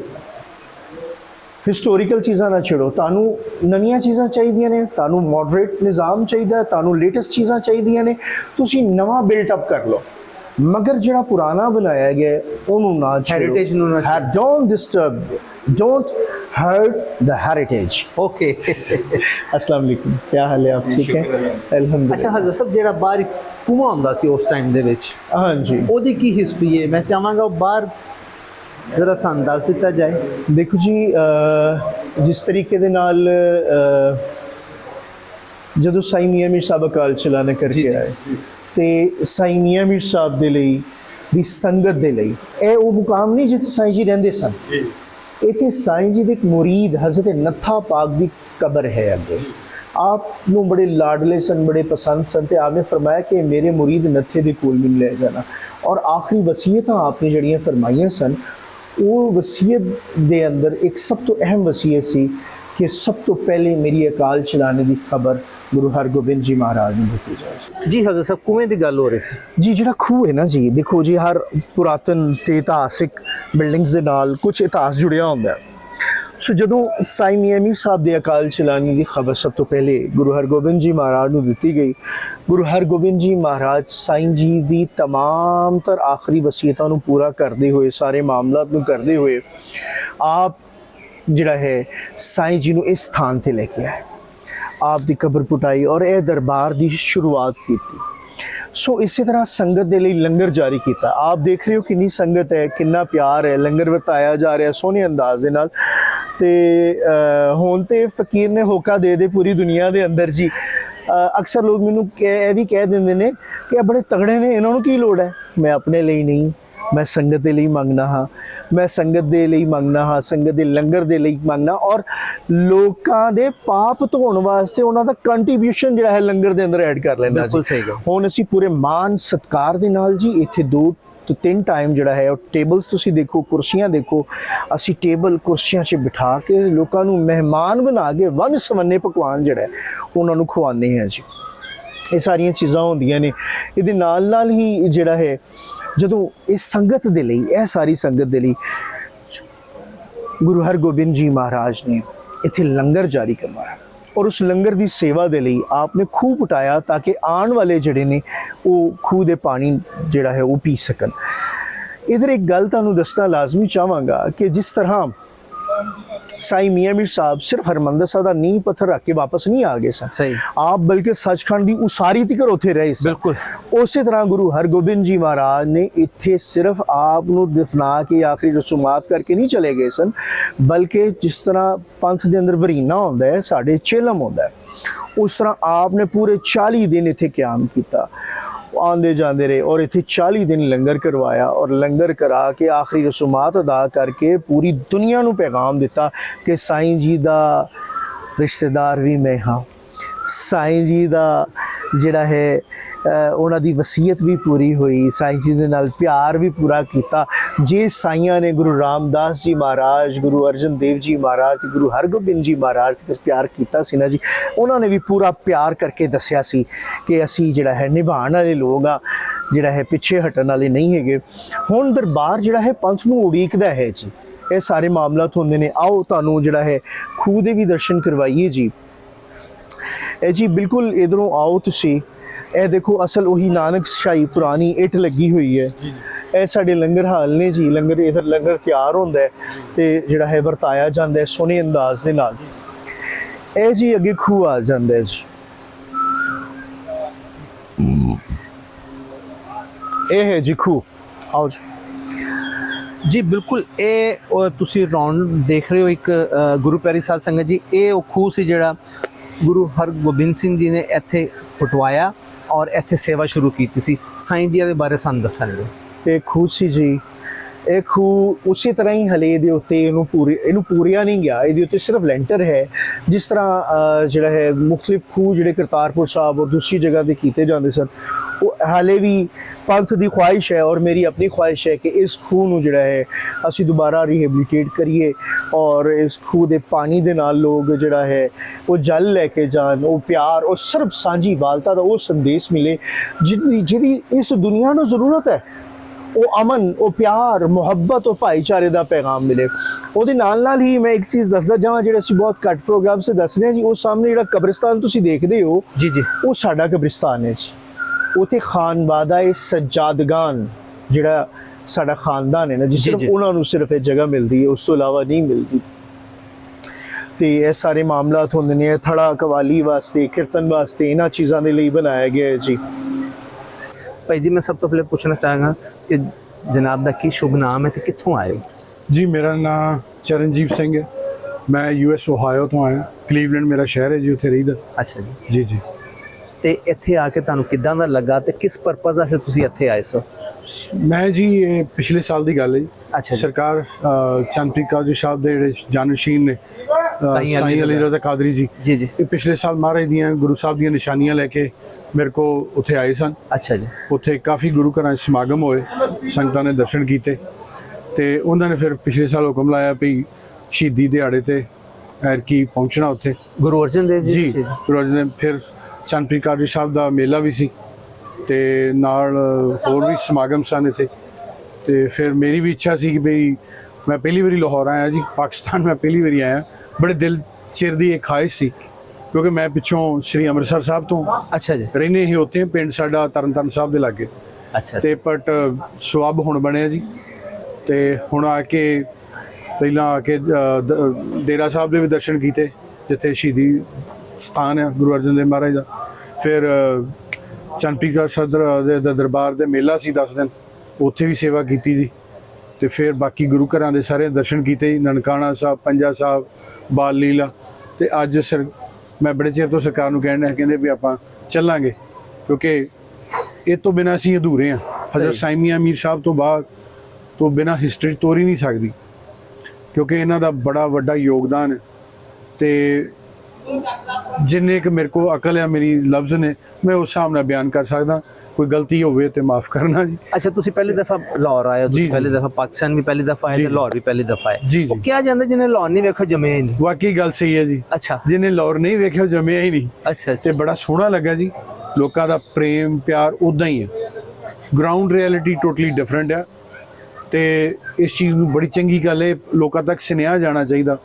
ਹਿਸਟੋਰੀਕਲ ਚੀਜ਼ਾਂ ਨਾ ਛੇੜੋ ਤੁਹਾਨੂੰ ਨਵੀਆਂ ਚੀਜ਼ਾਂ ਚਾਹੀਦੀਆਂ ਨੇ ਤੁਹਾਨੂੰ ਮੋਡਰੇਟ ਨਿਜ਼ਾਮ ਚਾਹੀਦਾ ਹੈ, ਤੁਹਾਨੂੰ ਲੇਟੈਸਟ ਚੀਜ਼ਾਂ ਚਾਹੀਦੀਆਂ ਨੇ ਤੁਸੀਂ ਨਵਾਂ ਬਿਲਟ ਅਪ ਕਰ ਲਓ ਮਗਰ ਜਿਹੜਾ ਪੁਰਾਣਾ ਬਣਾਇਆ ਗਿਆ ਹੈ, ਉਹਨੂੰ ਨਾ ਛੇੜੋ Heritage ਨੂੰ ਨਾ ਛੇੜੋ। Don't disturb don't hurt the heritage okay अस्सलाम वालेकुम क्या हाल है आप ठीक है ਅੱਛਾ अल्हम्दुलिल्लाह ਹਜ਼ਰਤ ਸਾਹਿਬ ਜਿਹੜਾ ਬਾਹਰ ਇੱਕ ਕੂਆ ਹੁੰਦਾ ਸੀ ਉਸ ਟਾਈਮ ਦੇ ਵਿੱਚ हाँ जी ਉਹਦੀ ਕੀ ਹਿਸਟਰੀ ਹੈ ਮੈਂ ਚਾਹਾਂਗਾ ਉਹ ਬਾਹਰ ਜ਼ਰਾ ਸਾਨੂੰ ਦੱਸ ਦਿੱਤਾ ਜਾਏ। ਦੇਖੋ ਜੀ ਜਿਸ ਤਰੀਕੇ ਦੇ ਨਾਲ ਜਦੋਂ ਸਾਈ ਮੀਆਂ ਮੀਰ ਸਾਹਿਬ ਅਕਾਲ ਚਲਾਣਾ ਕਰਕੇ ਆਏ ਤੇ ਸਾਈ ਮੀਆਂ ਮੀਰ ਸਾਹਿਬ ਦੇ ਲਈ ਦੀ ਸੰਗਤ ਦੇ ਲਈ ਇਹ ਉਹ ਮੁਕਾਮ ਨਹੀਂ ਜਿੱਥੇ ਸਾਈਂ ਜੀ ਰਹਿੰਦੇ ਸਨ। ਇੱਥੇ ਸਾਈਂ ਜੀ ਦੇ ਇੱਕ ਮੁਰੀਦ ਹਜ਼ਰਤ ਨੱਥਾ ਪਾਕ ਦੀ ਕਬਰ ਹੈ ਅੱਗੇ। ਆਪ ਨੂੰ ਬੜੇ ਲਾਡਲੇ ਸਨ ਬੜੇ ਪਸੰਦ ਸਨ ਤੇ ਆਪਨੇ ਫਰਮਾਇਆ ਕਿ ਮੇਰੇ ਮੁਰੀਦ ਨੱਥੇ ਦੇ ਕੋਲ ਮੈਨੂੰ ਲੈ ਜਾਣਾ। ਔਰ ਆਖਰੀ ਵਸੀਅਤਾਂ ਆਪਨੇ ਜਿਹੜੀਆਂ ਫਰਮਾਈਆਂ ਸਨ ਉਹ ਵਸੀਅਤ ਦੇ ਅੰਦਰ ਇੱਕ ਸਭ ਤੋਂ ਅਹਿਮ ਵਸੀਅਤ ਸੀ ਕਿ ਸਭ ਤੋਂ ਪਹਿਲੇ ਮੇਰੀ ਅਕਾਲ ਚਲਾਣੇ ਦੀ ਖਬਰ ਗੁਰੂ ਹਰਗੋਬਿੰਦ ਜੀ ਮਹਾਰਾਜ ਨੂੰ ਦਿੱਤੀ ਜਾਏ ਜੀ ਹਜ਼ਰਤ ਸਾਹਿਬ ਕੂਏ ਦੀ ਗੱਲ ਹੋ ਰਹੀ ਸੀ? ਜੀ ਜਿਹੜਾ ਖੂਹ ਹੈ ਨਾ ਜੀ ਦੇਖੋ ਜੀ ਹਰ ਪੁਰਾਤਨ ਤੇ ਇਤਿਹਾਸਿਕ ਬਿਲਡਿੰਗਸ ਦੇ ਨਾਲ ਕੁਝ ਇਤਿਹਾਸ ਜੁੜਿਆ ਹੁੰਦਾ ਹੈ। ਸੋ ਜਦੋਂ ਸਾਈ ਮੀਆਂ ਮੀਰ ਸਾਹਿਬ ਦੇ ਅਕਾਲ ਚਲਾਣੇ ਦੀ ਖਬਰ ਸਭ ਤੋਂ ਪਹਿਲੇ ਗੁਰੂ ਹਰਗੋਬਿੰਦ ਜੀ ਮਹਾਰਾਜ ਨੂੰ ਦਿੱਤੀ ਗਈ ਗੁਰੂ ਹਰਗੋਬਿੰਦ ਜੀ ਮਹਾਰਾਜ ਸਾਈਂ ਜੀ ਦੀ तमाम ਤਰ ਆਖਰੀ ਵਸੀਅਤਾਂ ਨੂੰ ਪੂਰਾ ਕਰਦੇ ਹੋਏ ਸਾਰੇ ਮਾਮਲਾਤ ਨੂੰ ਕਰਦੇ ਹੋਏ ਆਪ ਜਿਹੜਾ ਹੈ ਸਾਈਂ ਜੀ ਨੂੰ ਇਸ ਸਥਾਨ ਤੇ ਲੈ ਕੇ ਆਏ ਆਪ ਦੀ ਕਬਰ ਪੁਟਾਈ ਔਰ ਇਹ ਦਰਬਾਰ ਦੀ ਸ਼ੁਰੂਆਤ ਕੀਤੀ ਸੋ ਇਸੇ ਤਰ੍ਹਾਂ ਸੰਗਤ ਦੇ ਲਈ ਲੰਗਰ ਜਾਰੀ ਕੀਤਾ ਆਪ ਦੇਖ ਰਹੇ ਹੋ ਕਿੰਨੀ ਸੰਗਤ ਹੈ ਕਿੰਨਾ ਪਿਆਰ ਹੈ ਲੰਗਰ ਵਰਤਾਇਆ ਜਾ ਰਿਹਾ ਸੋਹਣੇ ਅੰਦਾਜ਼ ਦੇ ਨਾਲ ਤੇ ਹੁਣ ਤੇ ਫਕੀਰ ਨੇ ਹੋਕਾ ਦੇ ਦੇ ਪੂਰੀ ਦੁਨੀਆ ਦੇ ਅੰਦਰ ਜੀ। ਅਕਸਰ ਲੋਕ ਮੈਨੂੰ ਇਹ ਵੀ ਕਹਿ ਦਿੰਦੇ ਨੇ ਕਿ ਇਹ ਬੜੇ ਤਗੜੇ ਨੇ ਇਹਨਾਂ ਨੂੰ ਕੀ ਲੋੜ ਹੈ? ਮੈਂ ਆਪਣੇ ਲਈ ਨਹੀਂ ਮੈਂ ਸੰਗਤ ਦੇ ਲਈ ਮੰਗਣਾ ਹਾਂ। ਮੈਂ ਸੰਗਤ ਦੇ ਲਈ ਮੰਗਣਾ ਹਾਂ ਸੰਗਤ ਦੇ ਲੰਗਰ ਦੇ ਲਈ ਮੰਗਣਾ ਔਰ ਲੋਕਾਂ ਦੇ ਪਾਪ ਧੋਣ ਵਾਸਤੇ ਉਹਨਾਂ ਦਾ ਕੰਟਰੀਬਿਊਸ਼ਨ ਜਿਹੜਾ ਹੈ ਲੰਗਰ ਦੇ ਅੰਦਰ ਐਡ ਕਰ ਲੈਣਾ ਗੱਲ। ਹੁਣ ਅਸੀਂ ਪੂਰੇ ਮਾਨ ਸਤਕਾਰ ਦੇ ਨਾਲ ਜੀ ਇੱਥੇ ਦੋ ਤੋਂ ਤਿੰਨ ਟਾਈਮ ਜਿਹੜਾ ਹੈ ਉਹ ਟੇਬਲਸ ਤੁਸੀਂ ਦੇਖੋ, ਕੁਰਸੀਆਂ ਦੇਖੋ, ਅਸੀਂ ਟੇਬਲ ਕੁਰਸੀਆਂ 'ਚ ਬਿਠਾ ਕੇ ਲੋਕਾਂ ਨੂੰ ਮਹਿਮਾਨ ਬਣਾ ਕੇ ਵੰਨ ਸਵੰਨੇ ਪਕਵਾਨ ਜਿਹੜਾ ਹੈ, ਉਹਨਾਂ ਨੂੰ ਖਵਾਉਂਦੇ ਹਾਂ ਜੀ। ਇਹ ਸਾਰੀਆਂ ਚੀਜ਼ਾਂ ਹੁੰਦੀਆਂ ਨੇ। ਇਹਦੇ ਨਾਲ ਨਾਲ ਹੀ ਜਿਹੜਾ ਹੈ, ਜਦੋਂ ਇਸ ਸੰਗਤ ਦੇ ਲਈ, ਇਹ ਸਾਰੀ ਸੰਗਤ ਦੇ ਲਈ ਗੁਰੂ ਹਰਗੋਬਿੰਦ ਜੀ ਮਹਾਰਾਜ ਨੇ ਇੱਥੇ ਲੰਗਰ ਜਾਰੀ ਕਰਵਾਇਆ। ਔਰ ਉਸ ਲੰਗਰ ਦੀ ਸੇਵਾ ਦੇ ਲਈ ਆਪ ਨੇ ਖੂਹ ਪੁਟਾਇਆ ਤਾਂ ਕਿ ਆਉਣ ਵਾਲੇ ਜਿਹੜੇ ਨੇ ਉਹ ਖੂਹ ਦੇ ਪਾਣੀ ਜਿਹੜਾ ਹੈ ਉਹ ਪੀ ਸਕਣ। ਇਧਰ ਇੱਕ ਗੱਲ ਤੁਹਾਨੂੰ ਦੱਸਣਾ ਲਾਜ਼ਮੀ ਚਾਹਾਂਗਾ ਕਿ ਜਿਸ ਤਰ੍ਹਾਂ ਸਾਈ ਮੀਆਂ ਮੀਰ ਸਾਹਿਬ ਸਿਰਫ ਹਰਮੰਦਰ ਸਾਹਿਬ ਦਾ ਨੀਂਹ ਪੱਥਰ ਰੱਖ ਕੇ ਵਾਪਸ ਨਹੀਂ ਆ ਗਏ ਸਨ। ਸਹੀ। ਆਪ ਬਲਕਿ ਸੱਚਖੰਡ ਦੀ ਉਸਾਰੀ ਤੀਕਰ ਉੱਥੇ ਰਹੇ ਸਨ। ਬਿਲਕੁਲ। ਉਸੇ ਤਰ੍ਹਾਂ ਗੁਰੂ ਹਰਗੋਬਿੰਦ ਜੀ ਮਹਾਰਾਜ ਨੇ ਇੱਥੇ ਸਿਰਫ ਆਪ ਨੂੰ ਦਫਨਾ ਕੇ ਆਖਰੀ ਰਸੂਮਾਤ ਕਰਕੇ ਨਹੀਂ ਚਲੇ ਗਏ ਸਨ ਬਲਕਿ ਜਿਸ ਤਰ੍ਹਾਂ ਪੰਥ ਦੇ ਅੰਦਰ ਵਰੀਨਾ ਹੁੰਦਾ ਹੈ ਸਾਡੇ ਚੇਲਮ ਹੁੰਦਾ ਹੈ ਉਸ ਤਰ੍ਹਾਂ ਆਪ ਨੇ ਪੂਰੇ 40 ਦਿਨ ਇੱਥੇ ਕਿਆਮ ਕੀਤਾ। ਆਉਂਦੇ ਜਾਂਦੇ ਰਹੇ ਔਰ ਇੱਥੇ 40 ਦਿਨ ਲੰਗਰ ਕਰਵਾਇਆ ਔਰ ਲੰਗਰ ਕਰਾ ਕੇ ਆਖਰੀ ਰਸੂਮਾਤ ਅਦਾ ਕਰਕੇ ਪੂਰੀ ਦੁਨੀਆ ਨੂੰ ਪੈਗਾਮ ਦਿੱਤਾ ਕਿ ਸਾਈਂ ਜੀ ਦਾ ਰਿਸ਼ਤੇਦਾਰ ਵੀ ਮੈਂ ਹਾਂ ਸਾਈਂ ਜੀ ਦਾ ਜਿਹੜਾ ਹੈ ਅਹ ਉਹਨਾਂ ਦੀ ਵਸੀਅਤ ਵੀ ਪੂਰੀ ਹੋਈ, ਸਾਈਂ ਜੀ ਦੇ ਨਾਲ ਪਿਆਰ ਵੀ ਪੂਰਾ ਕੀਤਾ। ਜੇ ਸਾਈਆਂ ਨੇ ਗੁਰੂ ਰਾਮਦਾਸ ਜੀ ਮਹਾਰਾਜ, ਗੁਰੂ ਅਰਜਨ ਦੇਵ ਜੀ ਮਹਾਰਾਜ ਤੇ ਗੁਰੂ ਹਰਗੋਬਿੰਦ ਜੀ ਮਹਾਰਾਜ ਤੇ ਪਿਆਰ ਕੀਤਾ ਸੀ ਨਾ ਜੀ, ਉਹਨਾਂ ਨੇ ਵੀ ਪੂਰਾ ਪਿਆਰ ਕਰਕੇ ਦੱਸਿਆ ਸੀ ਕਿ ਅਸੀਂ ਜਿਹੜਾ ਹੈ ਨਿਭਾਉਣ ਵਾਲੇ ਲੋਕ ਆ, ਜਿਹੜਾ ਹੈ ਪਿੱਛੇ ਹਟਣ ਵਾਲੇ ਨਹੀਂ ਹੈਗੇ। ਹੁਣ ਦਰਬਾਰ ਜਿਹੜਾ ਹੈ ਪੰਥ ਨੂੰ ਉਡੀਕਦਾ ਹੈ ਜੀ। ਇਹ ਸਾਰੇ ਮਾਮਲਾ ਹੁੰਦੇ ਨੇ। ਆਓ ਤੁਹਾਨੂੰ ਜਿਹੜਾ ਹੈ ਖੂਹ ਦੇ ਵੀ ਦਰਸ਼ਨ ਕਰਵਾਈਏ ਜੀ। ਇਹ ਜੀ ਬਿਲਕੁਲ ਇਧਰੋਂ ਆਓ ਤੁਸੀਂ। ਇਹ ਦੇਖੋ ਅਸਲ ਉਹੀ ਨਾਨਕ ਸ਼ਾਹੀ ਪੁਰਾਣੀ ਇੱਟ ਲੱਗੀ ਹੋਈ ਹੈ। ਇਹ ਸਾਡੇ ਲੰਗਰ ਹਾਲ ਨੇ ਜੀ। ਲੰਗਰ ਇਧਰ ਲੰਗਰ ਤਿਆਰ ਹੁੰਦਾ ਹੈ ਤੇ ਜਿਹੜਾ ਹੈ ਵਰਤਾਇਆ ਜਾਂਦਾ ਹੈ ਸੋਹਣੇ ਅੰਦਾਜ਼ ਦੇ ਨਾਲ। ਇਹ ਜੀ ਅੱਗੇ ਖੂਹ ਆ ਜਾਂਦਾ ਹੈ ਜੀ। ਇਹ ਹੈ ਜੀ ਖੂਹ। ਆਓ ਜੀ। ਜੀ ਬਿਲਕੁਲ ਇਹ ਤੁਸੀਂ ਰੌਣ ਦੇਖ ਰਹੇ ਹੋ ਇੱਕ ਗੁਰੂ ਪਿਆਰੀ ਸਾਧ ਸੰਗਤ ਜੀ। ਇਹ ਉਹ ਖੂਹ ਸੀ ਜਿਹੜਾ ਗੁਰੂ ਹਰਗੋਬਿੰਦ ਸਿੰਘ ਜੀ ਨੇ ਇੱਥੇ ਫੁਟਵਾਇਆ ਔਰ ਇੱਥੇ ਸੇਵਾ ਸ਼ੁਰੂ ਕੀਤੀ ਸੀ। ਸਾਈਂ ਜੀ ਦੇ ਬਾਰੇ ਸਾਨੂੰ ਦੱਸਣਗੇ। ਇਹ ਖੂਹ ਸੀ ਜੀ। ਇਹ ਖੂਹ ਉਸੇ ਤਰ੍ਹਾਂ ਹੀ ਹਲੇ ਦੇ ਉੱਤੇ ਇਹਨੂੰ ਪੂਰੀ ਇਹਨੂੰ ਪੂਰਿਆ ਨਹੀਂ ਗਿਆ। ਇਹਦੇ ਉੱਤੇ ਸਿਰਫ ਲੈਂਟਰ ਹੈ। ਜਿਸ ਤਰ੍ਹਾਂ ਜਿਹੜਾ ਹੈ ਮੁxtਲਿਫ ਖੂਹ ਜਿਹੜੇ ਕਰਤਾਰਪੁਰ ਸਾਹਿਬ ਔਰ ਦੂਸਰੀ ਜਗ੍ਹਾ ਤੇ ਕੀਤੇ ਜਾਂਦੇ ਸਨ ਹਾਲੇ ਵੀ ਪੰਥ ਦੀ ਖੁਆਇਸ਼ ਹੈ ਔਰ ਮੇਰੀ ਆਪਣੀ ਖੁਆਇਸ਼ ਹੈ ਕਿ ਇਸ ਖੂਹ ਨੂੰ ਜਿਹੜਾ ਹੈ ਅਸੀਂ ਦੁਬਾਰਾ ਰਿਹੈਬਿਲਿਟੇਟ ਕਰੀਏ ਔਰ ਇਸ ਖੂਹ ਦੇ ਪਾਣੀ ਦੇ ਨਾਲ ਲੋਕ ਜਿਹੜਾ ਹੈ ਉਹ ਜਲ ਲੈ ਕੇ ਜਾਣ ਉਹ ਪਿਆਰ ਉਹ ਸਰਬ ਸਾਂਝੀ ਵਾਲਤਾ ਦਾ ਉਹ ਸੰਦੇਸ਼ ਮਿਲੇ ਜਿਹਦੀ ਜਿਹਦੀ ਇਸ ਦੁਨੀਆ ਨੂੰ ਜ਼ਰੂਰਤ ਹੈ ਉਹ ਅਮਨ ਉਹ ਪਿਆਰ ਮੁਹੱਬਤ ਉਹ ਭਾਈਚਾਰੇ ਦਾ ਪੈਗਾਮ ਮਿਲੇ। ਉਹਦੇ ਨਾਲ ਨਾਲ ਹੀ ਮੈਂ ਇੱਕ ਚੀਜ਼ ਦੱਸਦਾ ਜਾਵਾਂ ਜਿਹੜਾ ਅਸੀਂ ਬਹੁਤ ਘੱਟ ਪ੍ਰੋਗਰਾਮ 'ਚ ਦੱਸਦੇ ਹਾਂ ਜੀ ਉਹ ਸਾਹਮਣੇ ਜਿਹੜਾ ਕਬਰਿਸਤਾਨ ਤੁਸੀਂ ਦੇਖਦੇ ਹੋ ਜੀ ਜੀ। ਉਹ ਸਾਡਾ ਕਬਰਿਸਤਾਨ ਹੈ ਜੀ। ਉਥੇ ਖਾਨਵਾਦਾ ਸਜਾਦਗਾਨ ਜਿਹੜਾ ਸਾਡਾ ਖਾਨਦਾਨ ਹੈ ਨਾ ਜਿਸ ਸਿਰਫ। ਉਹਨਾਂ ਨੂੰ ਸਿਰਫ ਇਹ ਜਗ੍ਹਾ ਮਿਲਦੀ ਹੈ ਉਸ ਤੋਂ ਇਲਾਵਾ ਨਹੀਂ ਮਿਲਦੀ। ਤੇ ਇਹ ਸਾਰੇ ਮਾਮਲਾਤ ਹੁੰਦੇ ਨੇ ਥੜਾ ਕਵਾਲੀ ਵਾਸਤੇ ਕੀਰਤਨ ਵਾਸਤੇ ਇਹਨਾਂ ਚੀਜ਼ਾਂ ਦੇ ਲਈ ਬਣਾਇਆ ਗਿਆ ਹੈ ਜੀ। ਭਾਈ ਜੀ ਮੈਂ ਸਭ ਤੋਂ ਪਹਿਲੇ ਪੁੱਛਣਾ ਚਾਹਾਂਗਾ ਕਿ ਜਨਾਬ ਦਾ ਕੀ ਸ਼ੁਭ ਨਾਮ ਹੈ ਤੇ ਕਿੱਥੋਂ ਆਏ ਹੋ? ਜੀ ਮੇਰਾ ਨਾਮ ਚਰਨਜੀਤ ਸਿੰਘ ਹੈ। ਮੈਂ ਯੂਐਸ ਓਹਾਇਓ ਤੋਂ ਆਇਆ। ਕਲੀਵਲੈਂਡ ਮੇਰਾ ਸ਼ਹਿਰ ਹੈ ਜੀ ਉੱਥੇ ਰਹੀਦਾ। ਅੱਛਾ ਜੀ। ਜੀ ਜੀ। ਤੇ ਇੱਥੇ ਆ ਕੇ ਤੁਹਾਨੂੰ ਕਿੱਦਾਂ ਦਾ ਲੱਗਾ ਤੇ ਕਿਸ ਪਰਪਸ ਵਾਸਤੇ ਤੁਸੀਂ ਇੱਥੇ ਆਏ ਸੋ? ਮੈਂ ਜੀ ਇਹ ਪਿਛਲੇ ਸਾਲ ਦੀ ਗੱਲ ਹੈ ਜੀ। ਅੱਛਾ ਸਰਕਾਰ ਚੰਦਪ੍ਰੀਤ ਕਾਜੀ ਸਾਹਿਬ ਦੇ ਜਿਹੜੇ ਜਾਨਸ਼ੀਨ ਨੇ ਸਾਈਂ ਅਲੀ ਰਜ਼ਾ। ਕਾਦਰੀ ਜੀ। ਜੀ ਜੀ। ਇਹ ਪਿਛਲੇ ਸਾਲ ਮਹਾਰਾਜ ਦੀਆਂ ਗੁਰੂ ਸਾਹਿਬ ਦੀਆਂ ਨਿਸ਼ਾਨੀਆਂ ਲੈ ਕੇ ਮੇਰੇ ਕੋ ਉੱਥੇ ਆਏ ਸਨ। ਅੱਛਾ ਜੀ। ਉੱਥੇ ਕਾਫੀ ਗੁਰੂ ਘਰਾਂ ਸਮਾਗਮ ਹੋਏ ਸੰਗਤਾਂ ਨੇ ਦਰਸ਼ਨ ਕੀਤੇ। ਤੇ ਉਹਨਾਂ ਨੇ ਫਿਰ ਪਿਛਲੇ ਸਾਲ ਹੁਕਮ ਲਾਇਆ ਵੀ ਸ਼ਹੀਦੀ ਦਿਹਾੜੇ ਤੇ ਐਰਕੀ ਪਹੁੰਚਣਾ ਉੱਥੇ। ਗੁਰੂ ਅਰਜਨ ਦੇਵ ਜੀ ਜੀ ਰੋਜ਼ ਨੇ ਫਿਰ ਕਾਜੀ ਸਾਹਿਬ ਦਾ ਮੇਲਾ ਵੀ ਸੀ ਤੇ ਨਾਲ ਹੋਰ ਵੀ ਸਮਾਗਮ ਸਨ ਇੱਥੇ। ਤੇ ਫਿਰ ਮੇਰੀ ਵੀ ਇੱਛਾ ਸੀ ਕਿ ਬਈ ਮੈਂ ਪਹਿਲੀ ਵਾਰੀ ਲਾਹੌਰ ਆਇਆ ਜੀ ਪਾਕਿਸਤਾਨ ਮੈਂ ਪਹਿਲੀ ਵਾਰੀ ਆਇਆ। ਬੜੇ ਦਿਲ ਚਿਰ ਦੀ ਇੱਕ ਖਾਹਿਸ਼ ਸੀ ਕਿਉਂਕਿ ਮੈਂ ਪਿੱਛੋਂ ਸ੍ਰੀ ਅੰਮ੍ਰਿਤਸਰ ਸਾਹਿਬ ਤੋਂ ਅੱਛਾ ਜੀ। ਰਹਿੰਦੇ ਹੀ ਉੱਥੇ ਪਿੰਡ ਸਾਡਾ ਤਰਨਤਾਰਨ ਸਾਹਿਬ ਦੇ ਲਾਗੇ। ਅੱਛਾ। ਤੇ ਬਟ ਸਵਾਬ ਹੁਣ ਬਣਿਆ ਜੀ। ਤੇ ਹੁਣ ਆ ਕੇ ਪਹਿਲਾਂ ਆ ਕੇ ਡੇਰਾ ਸਾਹਿਬ ਦੇ ਵੀ ਦਰਸ਼ਨ ਕੀਤੇ ਜਿੱਥੇ ਸ਼ਹੀਦੀ ਸਥਾਨ ਹੈ ਗੁਰੂ ਅਰਜਨ ਦੇਵ ਮਹਾਰਾਜ ਦਾ। ਫਿਰ ਚੰਪੀਕਾ ਸਦਰ ਦੇ ਦਰਬਾਰ ਦੇ ਮੇਲਾ ਸੀ 10 ਦਿਨ ਉੱਥੇ ਵੀ ਸੇਵਾ ਕੀਤੀ ਜੀ ਤੇ ਫਿਰ ਬਾਕੀ ਗੁਰੂ ਘਰਾਂ ਦੇ ਸਾਰੇ ਦਰਸ਼ਨ ਕੀਤੇ ਜੀ ਨਨਕਾਣਾ ਸਾਹਿਬ ਪੰਜਾ ਸਾਹਿਬ ਬਾਲ ਲੀਲਾ। ਤੇ ਅੱਜ ਸਰ ਮੈਂ ਬੜੇ ਚਿਰ ਤੋਂ ਸਰਕਾਰ ਨੂੰ ਕਹਿਣ ਡਿਆ ਕਹਿੰਦੇ ਵੀ ਆਪਾਂ ਚੱਲਾਂਗੇ ਕਿਉਂਕਿ ਇਹ ਤੋਂ ਬਿਨਾਂ ਅਸੀਂ ਅਧੂਰੇ ਹਾਂ ਹਜ਼ਰਤ ਸਾਈਮੀਆਂ ਮੀਰ ਸਾਹਿਬ ਤੋਂ ਬਾਅਦ ਤੋਂ ਬਿਨਾਂ ਹਿਸਟਰੀ ਤੋਰੀ ਨਹੀਂ ਸਕਦੀ। ਕਿਉਂਕਿ ਇਹਨਾਂ ਦਾ ਬੜਾ ਵੱਡਾ ਯੋਗਦਾਨ ਹੈ। ਤੇ ਜਿੰਨੇ ਕਿ ਮੇਰੇ ਕੋ ਅਕਲ ਹੈ ਮੇਰੀ ਲਫ਼ਜ਼ ਨੇ ਮੈਂ ਉਸ ਨਾਲ ਬਿਆਨ ਕਰ ਸਕਦਾ। ਕੋਈ ਗਲਤੀ ਹੋਵੇ ਤੇ ਮਾਫ ਕਰਨਾ ਜੀ। ਅੱਛਾ ਤੁਸੀਂ ਪਹਿਲੀ ਦਫਾ ਲਾਹੌਰ ਆਏ ਹੋ ਤੁਸੀਂ। ਪਹਿਲੀ ਦਫਾ ਪਾਕਿਸਤਾਨ ਵੀ ਪਹਿਲੀ ਦਫਾ ਆਏ ਤੇ। ਲਾਹੌਰ ਵੀ ਪਹਿਲੀ ਦਫਾ ਆਏ। ਉਹ। ਕਿਹਾ ਜਾਂਦਾ ਜਿਹਨੇ ਲਾਹੌਰ ਨਹੀਂ ਵੇਖੋ ਜਮੇ ਹੀ ਨਹੀਂ? ਵਾਕਈ ਗੱਲ ਸਹੀ ਹੈ ਜੀ। ਅੱਛਾ। ਜਿਹਨੇ ਲਾਹੌਰ ਨਹੀਂ ਵੇਖਿਆ ਉਹ ਜੰਮਿਆ ਹੀ ਨਹੀਂ। ਅੱਛਾ ਤੇ ਬੜਾ ਸੋਹਣਾ ਲੱਗਾ ਜੀ। ਲੋਕਾਂ ਦਾ ਪ੍ਰੇਮ ਪਿਆਰ ਉਦਾਂ ਹੀ ਹੈ। ਗਰਾਊਂਡ ਰਿਐਲਿਟੀ ਟੋਟਲੀ ਡਿਫਰੈਂਟ ਹੈ। ਤੇ ਇਸ ਚੀਜ਼ ਨੂੰ ਬੜੀ ਚੰਗੀ ਗੱਲ ਹੈ, ਲੋਕਾਂ ਤੱਕ ਸੁਨੇਹਾ ਜਾਣਾ ਚਾਹੀਦਾ।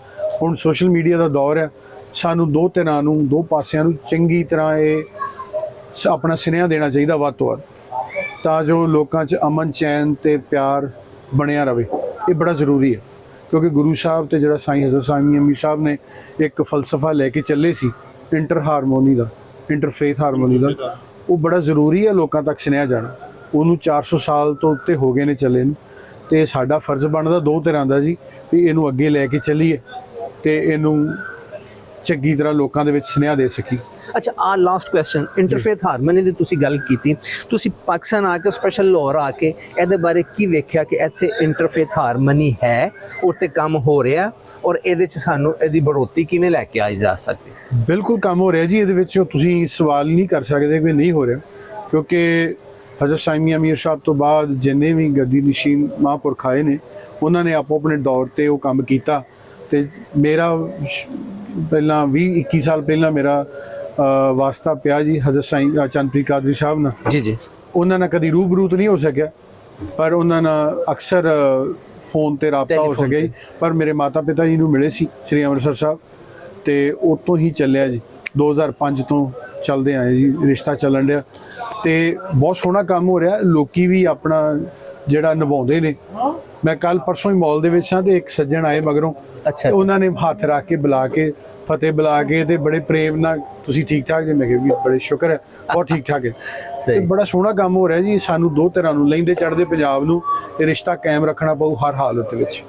ਹੁਣ ਸੋਸ਼ਲ ਮੀਡੀਆ ਦਾ ਦੌਰ ਹੈ, ਸਾਨੂੰ ਦੋ ਤਰ੍ਹਾਂ ਨੂੰ, ਦੋ ਪਾਸਿਆਂ ਨੂੰ ਚੰਗੀ ਤਰ੍ਹਾਂ ਇਹ ਸ- ਆਪਣਾ ਸੁਨੇਹਾ ਦੇਣਾ ਚਾਹੀਦਾ ਵੱਧ ਤੋਂ ਵੱਧ। ਤਾਂ ਜੋ ਲੋਕਾਂ 'ਚ ਅਮਨ, ਚੈਨ ਤੇ ਪਿਆਰ ਬਣਿਆ ਰਵੇ। ਇਹ ਬੜਾ ਜ਼ਰੂਰੀ ਹੈ, ਕਿਉਂਕਿ ਗੁਰੂ ਸਾਹਿਬ ਤੇ ਜਿਹੜਾ ਸਾਈਂ ਹਜ਼ਰਤ ਸਾਈਂ ਅਮੀ ਸਾਹਿਬ ਨੇ ਇੱਕ ਫਲਸਫਾ ਲੈ ਕੇ ਚੱਲੇ ਸੀ, ਇੰਟਰ ਹਾਰਮੋਨੀ ਦਾ ਇੰਟਰਫੇਥ ਹਾਰਮੋਨੀ ਦਾ, ਉਹ ਬੜਾ ਜ਼ਰੂਰੀ ਹੈ ਲੋਕਾਂ ਤੱਕ ਸੁਨੇਹਾ ਜਾਣਾ। ਉਹਨੂੰ 400 ਸਾਲ ਤੋਂ ਉੱਤੇ ਹੋ ਗਏ ਨੇ ਚੱਲੇ ਨੂੰ। ਤੇ ਸਾਡਾ ਫਰਜ਼ ਬਣਦਾ ਦੋ ਤਰ੍ਹਾਂ ਦਾ ਜੀ ਵੀ ਇਹਨੂੰ ਅੱਗੇ ਲੈ ਕੇ ਚੱਲੀਏ ਤੇ ਇਹਨੂੰ ਚੰਗੀ ਤਰ੍ਹਾਂ ਲੋਕਾਂ ਦੇ ਵਿੱਚ ਸੁਨੇਹਾ ਦੇ ਸਕੀ ਅੱਛਾ ਆ ਲਾਸਟ ਕੁਐਸਚਨ ਇੰਟਰਫੇਥ ਹਾਰਮਨੀ ਦੀ ਤੁਸੀਂ ਗੱਲ ਕੀਤੀ। ਤੁਸੀਂ ਪਾਕਿਸਤਾਨ ਆ ਕੇ ਸਪੈਸ਼ਲ ਲਾਹੌਰ ਆ ਕੇ ਇਹਦੇ ਬਾਰੇ ਕੀ ਵੇਖਿਆ ਕਿ ਇੱਥੇ ਇੰਟਰਫੇਥ ਹਾਰਮਨੀ ਹੈ ਉੱਤੇ ਕੰਮ ਹੋ ਰਿਹਾ ਔਰ ਇਹਦੇ ਚ ਸਾਨੂੰ ਇਹਦੀ ਬੜੋਤੀ ਕਿਵੇਂ ਲੈ ਕੇ ਆਈ ਜਾ ਸਕਦੀ? ਬਿਲਕੁਲ ਕੰਮ ਹੋ ਰਿਹਾ ਜੀ ਇਹਦੇ ਵਿੱਚ ਤੁਸੀਂ ਸਵਾਲ ਨਹੀਂ ਕਰ ਸਕਦੇ ਕਿ ਨਹੀਂ ਹੋ ਰਿਹਾ ਕਿਉਂਕਿ ਹਜ਼ਰਤ ਸਾਈਮੀ ਅਮੀਰ ਸਾਹਿਬ ਤੋਂ ਬਾਅਦ ਜਿੰਨੇ ਵੀ ਗੱਦੀ ਨਸ਼ੀਨ ਮਹਾਂਪੁਰਖ ਆਏ ਨੇ ਉਹਨਾਂ ਨੇ ਆਪੋ ਆਪਣੇ ਦੌਰ ਤੇ ਉਹ ਕੰਮ ਕੀਤਾ। ਤੇ ਮੇਰਾ ਪਹਿਲਾਂ 20 21 ਸਾਲ ਪਹਿਲਾਂ ਮੇਰਾ ਵਾਸਤਾ ਪਿਆ ਜੀ ਹਜ਼ਰਤ ਸਾਈਂ ਚੰਦਪ੍ਰੀਤ ਕਾਦਰੀ ਸਾਹਿਬ ਨਾਲ। ਜੀ ਜੀ। ਉਹਨਾਂ ਨਾਲ ਕਦੀ ਰੂਬਰੂ ਤਾਂ ਨਹੀਂ ਹੋ ਸਕਿਆ ਪਰ ਉਹਨਾਂ ਨਾਲ ਅਕਸਰ ਫੋਨ ਤੇ ਰਾਬਤਾ ਹੋ ਸਕਿਆ ਜੀ। ਪਰ ਮੇਰੇ ਮਾਤਾ ਪਿਤਾ ਜੀ ਨੂੰ ਮਿਲੇ ਸੀ ਸ੍ਰੀ ਅੰਮ੍ਰਿਤਸਰ ਸਾਹਿਬ ਤੇ ਉਤੋਂ ਹੀ ਚੱਲਿਆ ਜੀ। 2005 ਤੋਂ ਚੱਲਦੇ ਆਏ ਜੀ ਰਿਸ਼ਤਾ ਚੱਲਣ ਡਿਆ। ਤੇ ਬਹੁਤ ਸੋਹਣਾ ਕੰਮ ਹੋ ਰਿਹਾ। ਲੋਕੀ ਵੀ ਆਪਣਾ ਜਿਹੜਾ ਨਿਭਾਉਂਦੇ ਨੇ। ਮੈਂ ਕੱਲ ਪਰਸੋਂ ਹੀ ਮਾਲ ਦੇ ਵਿੱਚ ਸਾਂ ਤੇ ਇੱਕ ਸੱਜਣ ਆਏ ਮਗਰੋਂ। ਅੱਛਾ ਉਹਨਾਂ ਨੇ ਹੱਥ ਰੱਖ ਕੇ ਬੁਲਾ ਕੇ ਫਤਿਹ ਬੁਲਾ ਕੇ ਤੇ ਬੜੇ ਪ੍ਰੇਮ ਨਾਲ ਤੁਸੀਂ ਠੀਕ ਠਾਕ ਜੀ? ਮੈਂ ਕਿਹਾ ਵੀ ਬੜੇ ਸ਼ੁਕਰ ਹੈ ਬਹੁਤ ਠੀਕ ਠਾਕ ਹੈ। ਤੇ ਸਹੀ। ਬੜਾ ਸੋਹਣਾ ਕੰਮ ਹੋ ਰਿਹਾ ਜੀ। ਸਾਨੂੰ ਦੋ ਤਰ੍ਹਾਂ ਨੂੰ ਲੈਂਦੇ ਚੜਦੇ ਪੰਜਾਬ ਨੂੰ। ਇਹ ਰਿਸ਼ਤਾ ਕਾਇਮ ਰੱਖਣਾ ਪਊ ਹਰ ਹਾਲਤ ਵਿੱਚ।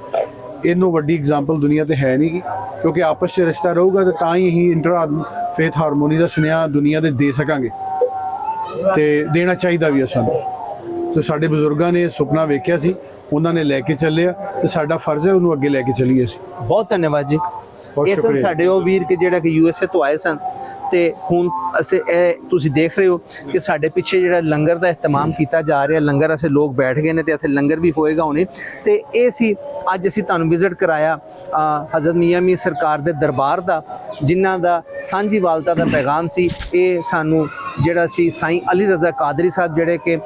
ਇਹਨੂੰ ਵੱਡੀ ਐਗਜ਼ਾਮਪਲ ਦੁਨੀਆ ਤੇ ਹੈ ਨਹੀਂ। ਕਿਉਂਕਿ ਆਪਸ 'ਚ ਰਿਸ਼ਤਾ ਰਹੂਗਾ ਤੇ ਤਾਂ ਹੀ ਅਸੀਂ ਇੰਟਰ ਫੇਥ ਹਾਰਮੋਨੀ ਦਾ ਸੁਨੇਹਾ ਦੁਨੀਆ ਦੇ ਦੇ ਸਕਾਂਗੇ। ਤੇ ਦੇਣਾ ਚਾਹੀਦਾ ਵੀ ਆ ਸਾਨੂੰ। ਤੇ ਸਾਡੇ ਬਜ਼ੁਰਗਾਂ ਨੇ ਸੁਪਨਾ ਵੇਖਿਆ ਸੀ ਉਹਨਾਂ ਨੇ ਲੈ ਕੇ ਚੱਲਿਆ ਤੇ ਸਾਡਾ ਫਰਜ਼ ਹੈ ਉਹਨੂੰ ਅੱਗੇ ਲੈ ਕੇ ਚੱਲੀਏ ਅਸੀਂ। ਬਹੁਤ ਧੰਨਵਾਦ ਜੀ। ਬਹੁਤ ਇਹ ਸਨ ਸ਼ੁਕਰੀਆ। ਸਾਡੇ ਉਹ ਵੀਰ ਕਿ ਜਿਹੜਾ ਕਿ ਯੂ ਐਸ ਏ ਤੋਂ ਆਏ ਸਨ ਤੇ ਹੁਣ ਅਸੀਂ ਇਹ ਤੁਸੀਂ ਦੇਖ ਰਹੇ ਹੋ ਕਿ ਸਾਡੇ ਪਿੱਛੇ ਜਿਹੜਾ ਲੰਗਰ ਦਾ ਇhtਮਾਮ ਕੀਤਾ ਜਾ ਰਿਹਾ, ਲੰਗਰ ਅਸੀਂ ਲੋਕ ਬੈਠ ਗਏ ਨੇ ਤੇ ਇੱਥੇ ਲੰਗਰ ਵੀ ਹੋਏਗਾ ਹੁਣੇ। ਤੇ ਇਹ ਸੀ, ਅੱਜ ਅਸੀਂ ਤੁਹਾਨੂੰ ਵਿਜ਼ਿਟ ਕਰਾਇਆ ਹਜ਼ਰਤ ਮੀਆਂ ਮੀਰ ਸਰਕਾਰ ਦੇ ਦਰਬਾਰ ਦਾ, ਜਿਨ੍ਹਾਂ ਦਾ ਸਾਂਝੀ ਵਾਲਤਾ ਦਾ ਪੈਗਾਮ ਸੀ। ਇਹ ਸਾਨੂੰ ਜਿਹੜਾ ਸੀ, ਸਾਈਂ ਅਲੀ ਰਜ਼ਾ ਕਾਦਰੀ ਸਾਹਿਬ ਜਿਹੜੇ ਕਿ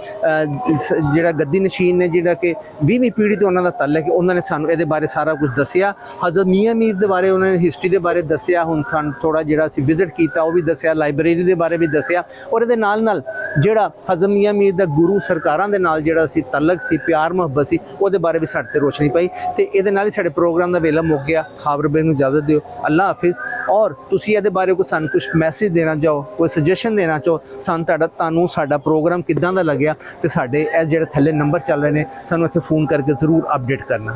ਸ- ਜਿਹੜਾ ਗੱਦੀ ਨਸ਼ੀਨ ਨੇ, ਜਿਹੜਾ ਕਿ 20ਵੀਂ ਪੀੜ੍ਹੀ ਤੋਂ ਉਹਨਾਂ ਦਾ ਤਾਲੁਕ ਹੈ ਉਹਨਾਂ ਨੇ ਸਾਨੂੰ ਇਹਦੇ ਬਾਰੇ ਸਾਰਾ ਕੁਝ ਦੱਸਿਆ। ਹਜ਼ਰਤ ਮੀਆਂ ਮੀਰ ਦੇ ਬਾਰੇ ਉਹਨਾਂ ਨੇ ਹਿਸਟਰੀ ਦੇ ਬਾਰੇ ਦੱਸਿਆ, ਹੁਣ ਤੁਹਾਨੂੰ ਥੋੜਾ ਜਿਹੜਾ ਅਸੀਂ ਵਿਜ਼ਿਟ ਕੀਤਾ ਉਹ ਵੀ ਦੱਸਿਆ ਲਾਇਬ੍ਰੇਰੀ ਦੇ ਬਾਰੇ ਵੀ ਦੱਸਿਆ ਔਰ ਇਹਦੇ ਨਾਲ ਨਾਲ ਜਿਹੜਾ ਹਜ਼ਰਤ ਮੀਆਂ ਮੀਰ ਦਾ ਗੁਰੂ ਸਰਕਾਰਾਂ ਦੇ ਨਾਲ ਜਿਹੜਾ ਸੀ, ਤਲਕ ਸੀ, ਪਿਆਰ ਮੁਹੱਬਤ ਸੀ, ਉਹਦੇ ਬਾਰੇ ਵੀ ਸਾਡੇ ਤੇ ਰੋਸ਼ਨੀ ਪਈ ਤੇ ਇਹਦੇ ਨਾਲ ਹੀ ਸਾਡੇ ਪ੍ਰੋਗਰਾਮ ਦਾ ਵੇਲਾ ਮੁੱਕ ਗਿਆ। ਖਾਬਰ ਬੇ ਨੂੰ ਇਜਾਜ਼ਤ ਦਿਓ। ਅੱਲਾ ਹਾਫਿਜ਼। ਔਰ ਤੁਸੀਂ ਇਹਦੇ ਬਾਰੇ ਕੋਈ ਸਾਨੂੰ ਕੁਝ ਮੈਸੇਜ ਦੇਣਾ ਚਾਹੋ, ਕੋਈ ਸੁਜੈਸ਼ਨ ਦੇਣਾ ਚਾਹੋ, ਸਾਨੂੰ ਤੁਹਾਡਾ, ਤੁਹਾਨੂੰ ਸਾਡਾ ਪ੍ਰੋਗਰਾਮ ਕਿੱਦਾਂ ਦਾ ਲੱਗਿਆ ਤੇ ਸਾਡੇ ਇਹ ਜਿਹੜੇ ਥੱਲੇ ਨੰਬਰ ਚੱਲ ਰਹੇ ਨੇ, ਸਾਨੂੰ ਇੱਥੇ ਫੋਨ ਕਰਕੇ ਜ਼ਰੂਰ ਅਪਡੇਟ ਕਰਨਾ।